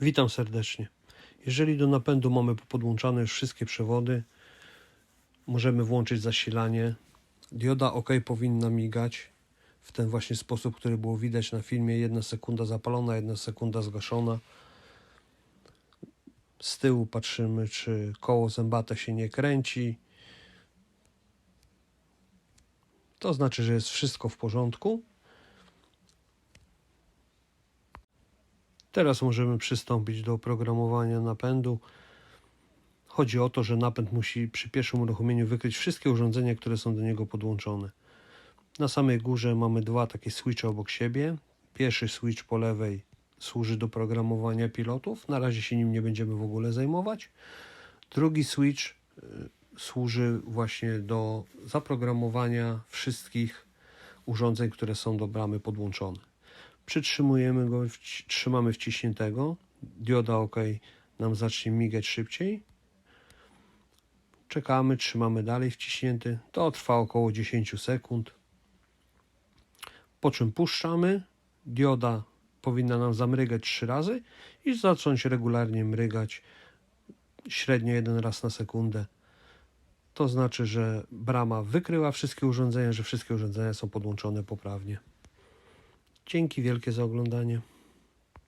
Witam serdecznie. Jeżeli do napędu mamy podłączane już wszystkie przewody, możemy włączyć zasilanie. Dioda OK powinna migać w ten właśnie sposób, który było widać na filmie. Jedna sekunda zapalona, jedna sekunda zgaszona. Z tyłu patrzymy, czy koło zębate się nie kręci. To znaczy, że jest wszystko w porządku. Teraz możemy przystąpić do oprogramowania napędu. Chodzi o to, że napęd musi przy pierwszym uruchomieniu wykryć wszystkie urządzenia, które są do niego podłączone. Na samej górze mamy dwa takie switche obok siebie. Pierwszy switch po lewej służy do programowania pilotów. Na razie się nim nie będziemy w ogóle zajmować. Drugi switch y, służy właśnie do zaprogramowania wszystkich urządzeń, które są do bramy podłączone. Przytrzymujemy go, trzymamy wciśniętego. Dioda OK nam zacznie migać szybciej. Czekamy, trzymamy dalej wciśnięty. To trwa około 10 sekund. Po czym puszczamy. Dioda powinna nam zamrygać 3 razy i zacząć regularnie mrygać średnio jeden raz na sekundę. To znaczy, że brama wykryła wszystkie urządzenia, że wszystkie urządzenia są podłączone poprawnie. Dzięki wielkie za oglądanie.